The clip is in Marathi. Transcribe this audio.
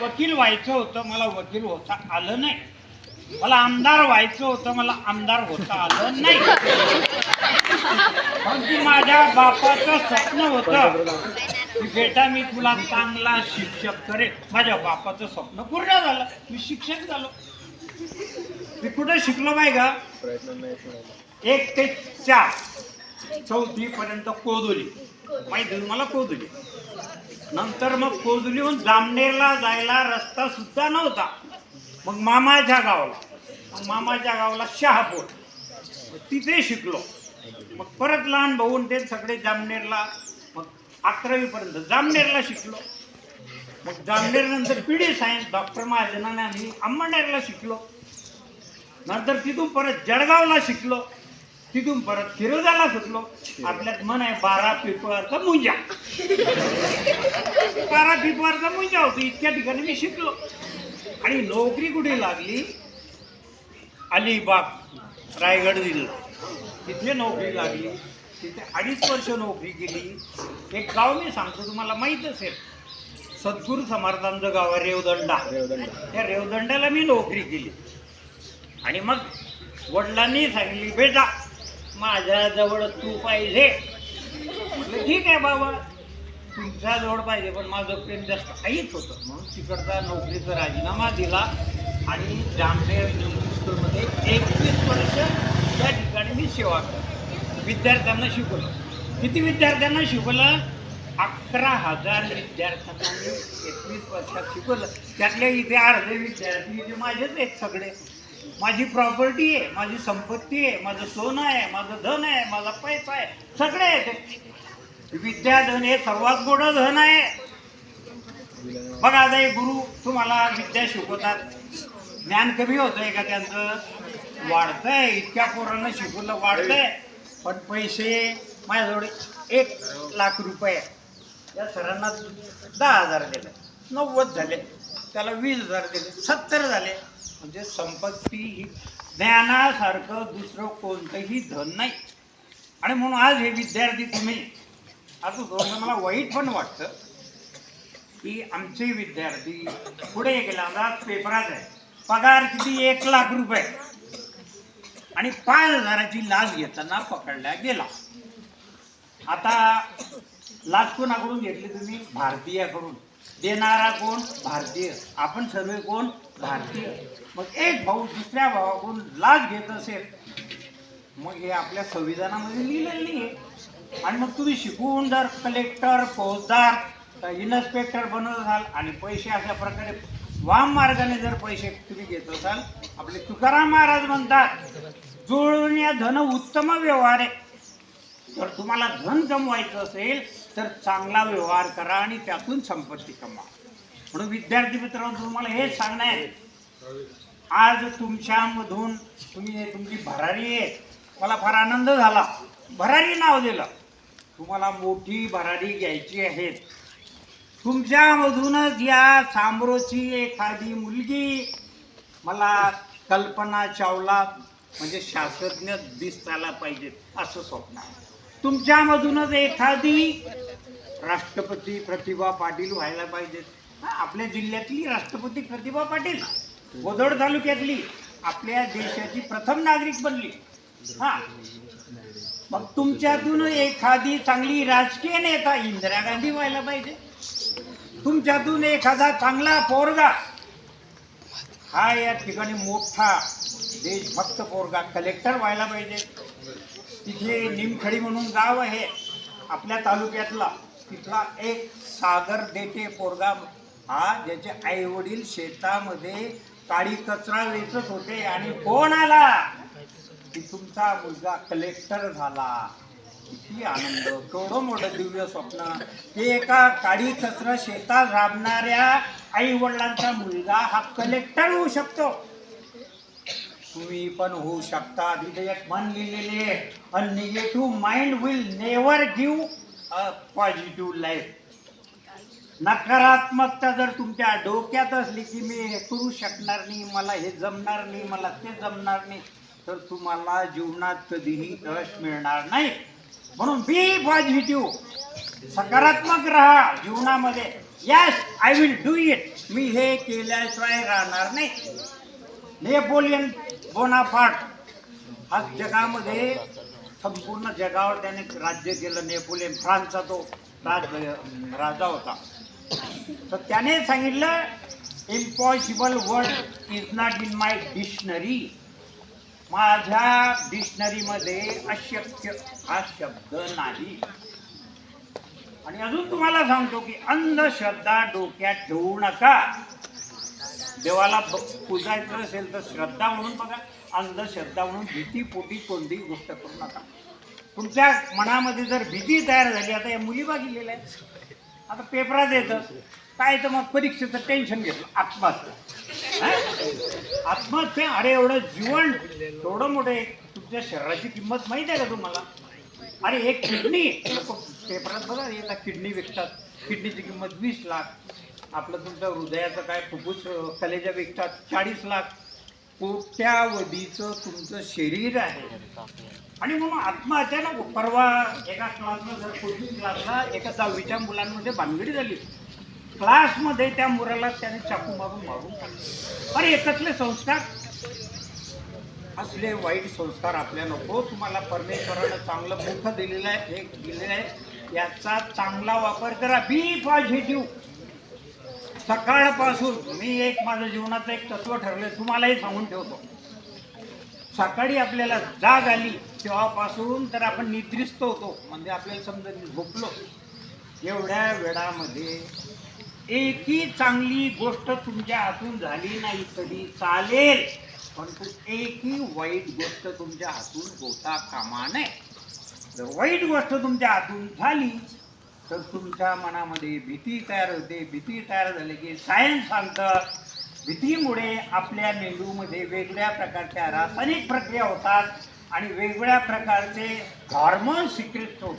वकील व्हायचं होतं मला वकील होता आलं नाही. मला आमदार व्हायचं होतं मला आमदार होता आलं नाही. अगदी माझ्या बापाचं स्वप्न होतं बेटा मी तुला चांगला शिक्षक करेन. माझ्या बापाचं स्वप्न पूर्ण झालं. मी शिक्षक झालो. मी कुठं शिकलो नाही का एक ते चार. चौथी पर्यंत कोदोली. माहिती मला कोदोली? नंतर मग कोजलीहून जामनेरला जायला रस्ता सुद्धा नव्हता. मग मामाच्या गावाला. मग मामाच्या गावाला शहापूर. तिथे शिकलो. मग परत लहान भाऊन ते सगळे जामनेरला. मग अकरावीपर्यंत जामनेरला शिकलो. मग जामनेरनंतर पी डी सायन्स डॉक्टर महाजनाने आम्ही अंबरनेरला शिकलो. नंतर तिथून परत जळगावला शिकलो. तिथून परत फिरोजाला सुटलो. आपल्यात मन आहे बारा पिपळाचा मुंजा. बारा पिपळाचा मुंजा होतो. इतक्या ठिकाणी मी शिकलो. आणि नोकरी कुठे लागली? अलिबाग रायगड जिल्हा. तिथे नोकरी लागली. तिथे अडीच वर्ष नोकरी केली. एक गाव मी सांगतो तुम्हाला माहीत असेल. सद्गुरू समर्थांचं गाव आहे रेवदंडा. त्या रेवदंड्याला मी नोकरी केली. आणि मग वडिलांनी सांगितली बेटा माझ्या जवळ तू पाहिजे. म्हटलं ठीक आहे बाबा तुमच्या जवळ पाहिजे पण माझं प्रेम जास्त आईच होतं. म्हणून तिकडचा नोकरीचा राजीनामा दिला आणि जामनेर स्कूलमध्ये एकवीस वर्ष त्या ठिकाणी मी सेवा केली. विद्यार्थ्यांना शिकवलं. किती विद्यार्थ्यांना शिकवलं? अकरा हजार विद्यार्थ्यांना मी एकवीस वर्षात शिकवलं. त्यातले इथे अर्धे विद्यार्थी इथे माझेच आहेत सगळे. माझी प्रॉपर्टी आहे माझी संपत्ती आहे माझं सोनं आहे माझं धन आहे माझा पैसा आहे सगळे आहे विद्याधन हे सर्वात मोठं धन आहे. बघा आता हे गुरु तुम्हाला विद्या शिकवतात. ज्ञान कमी होतंय का त्यांचं? वाढतंय. इतक्या पोरांना शिकवलं वाढतंय. पण पैसे माझ्याजवळ एक लाख रुपये या सरांना दहा हजार दिले नव्वद झाले त्याला वीस हजार दिले सत्तर झाले. म्हणजे संपत्ती ही ज्ञानासारखं दुसरं कोणतंही धन नाही. आणि म्हणून आज हे विद्यार्थी तुम्ही असं थोडंसं मला वाईट पण वाटतं की आमचे विद्यार्थी पुढे गेला आज पेपरात आहे. पगार किती? एक लाख रुपये. आणि पाच हजाराची लाच घेताना पकडला गेला. आता लाच कोणाकडून घेतली तुम्ही? भारतीयाकडून. देणारा कोण? भारतीय. आपण सर्व कोण? भारतीय. मग एक भाऊ दुसऱ्या भावाकडून लाच घेत असेल मग हे आपल्या संविधानामध्ये लिहिलेलं नाही आणि मग तुम्ही शिकून जर कलेक्टर फौजदार इन्स्पेक्टर बनत असाल आणि पैसे अशा प्रकारे वाम मार्गाने जर पैसे तुम्ही घेत असाल आपले तुकाराम महाराज म्हणतात जुळण्या धन उत्तम व्यवहार आहे. जर तुम्हाला धन कमवायचं असेल तर चांगला व्यवहार करा आणि त्यातून संपत्ती कमा. म्हणून विद्यार्थी मित्रांनो तुम्हाला हे सांगणं आहे. आज तुमच्यामधून तुम्ही तुमची भरारी आहे. मला फार आनंद झाला. भरारी नाव दिलं. तुम्हाला मोठी भरारी घ्यायची आहे. तुमच्यामधूनच या सांबरोची एखादी मुलगी मला कल्पना चावला म्हणजे शास्त्रज्ञ दिसायला पाहिजे असं स्वप्न आहे. तुमच्यामधूनच एखादी राष्ट्रपती प्रतिभा पाटील व्हायला पाहिजेत. हा, आपल्या जिल्ह्यातली राष्ट्रपती प्रतिभा पाटील गोदड तालुक्यातली आपल्या देशाची प्रथम नागरिक बनली. हा. मग तुमच्यातून एखादी चांगली राजकीय नेता इंदिरा गांधी व्हायला पाहिजे. तुमच्यातून एखादा चांगला पोरगा हा या ठिकाणी मोठा देशभक्त पोरगा कलेक्टर व्हायला पाहिजे. तिथे निमखडी म्हणून गाव आहे. आपल्या तालुक्यातला तिथला एक सागर देटे पोरगा हा ज्याचे आई वडील शेतामध्ये काळी कचरा वेचत होते आणि कोण आला? की तुमचा मुलगा कलेक्टर झाला. किती आनंद. केवढं मोठं दिव्य स्वप्न. की एका काळी कचरा शेतात राबणाऱ्या आई वडिलांचा मुलगा हा कलेक्टर होऊ शकतो. तुम्ही पण होऊ शकता. तिथे एक मन लिहिलेले a negative mind will never give a positive life नकारात्मकता जर तुमच्या डोक्यात असली की मी हे करू शकणार नाही मला हे जमणार नाही मला ते जमणार नाही तर तुम्हाला जीवनात कधीही यश मिळणार नाही. म्हणून बी पॉझिटिव्ह सकारात्मक राहा जीवनामध्ये. Yes I will do it मी हे केल्याशिवाय राहणार नाही. नेपोलियन बोनाफाट हा जगामध्ये संपूर्ण जगावर त्याने राज्य केलं. नेपोलियन फ्रान्सचा तो राज राजा होता. तर त्याने सांगितलं impossible word is not in my dictionary माझ्या डिक्शनरीमध्ये अशक्य हा शब्द नाही. आणि अजून तुम्हाला सांगतो की अंधश्रद्धा डोक्यात ठेवू नका. देवाला पूजायचं असेल तर श्रद्धा म्हणून बघा अंधश्रद्धा म्हणून भीती पोटी कोणतीही गोष्ट करू नका. तुमच्या मनामध्ये जर भीती तयार झाली आता या मुली बघितलेल्या आहेत. आता पेपरात येतं. काय तर मग? परीक्षेचं टेन्शन घेतलं. आत्महत्या. आत्महत्या? अरे एवढं जीवन थोडं मोठं आहे तुमच्या शरीराची किंमत माहिती आहे का तुम्हाला? अरे एक किडनी. पेपरात बघा येतात किडनी विकतात. किडनीची किंमत वीस लाख. आपलं तुमचं हृदयाचं काय फुफ्फुस कलेजा विकतात. चाळीस लाख कोट्यावधीचं तुमचं शरीर आहे. आणि म्हणून आत्महत्या नको परवा एका क्लासला जर कोचिंग क्लासला एका दहावीच्या मुलांमध्ये भानगडी झाली. क्लासमध्ये त्या मुलाला त्याने चाकू मारून मारून टाकलं. अरे एकतले संस्कार? असले वाईट संस्कार आपल्या नको. तुम्हाला परमेश्वरानं चांगलं मुख दिलेलं आहे हे दिलेलं आहे. याचा चांगला वापर करा. बी पॉझिटिव्ह सकाळपासून मी एक माझं जीवनाचं एक तत्व ठरलं तुम्हालाही सांगून ठेवतो. सकाळी आपल्याला जाग आली तेव्हापासून तर आपण निद्रिस्त होतो. म्हणजे आपल्याला समजा झोपलो एवढ्या वेळामध्ये एकही चांगली गोष्ट तुमच्या हातून झाली नाही तरी चालेल परंतु एकही वाईट गोष्ट तुमच्या हातून होता कामा नये. जर वाईट गोष्ट तुमच्या हातून झाली तर तुमच्या मनामध्ये भीती तयार होते. भीती तयार झाली की सायन्स सांगतं भीतीमुळे आपल्या मेंदूमध्ये वेगळ्या प्रकारच्या रासायनिक प्रक्रिया होतात आणि वेगवेगळ्या प्रकारचे हॉर्मोन सिक्रेट होतात.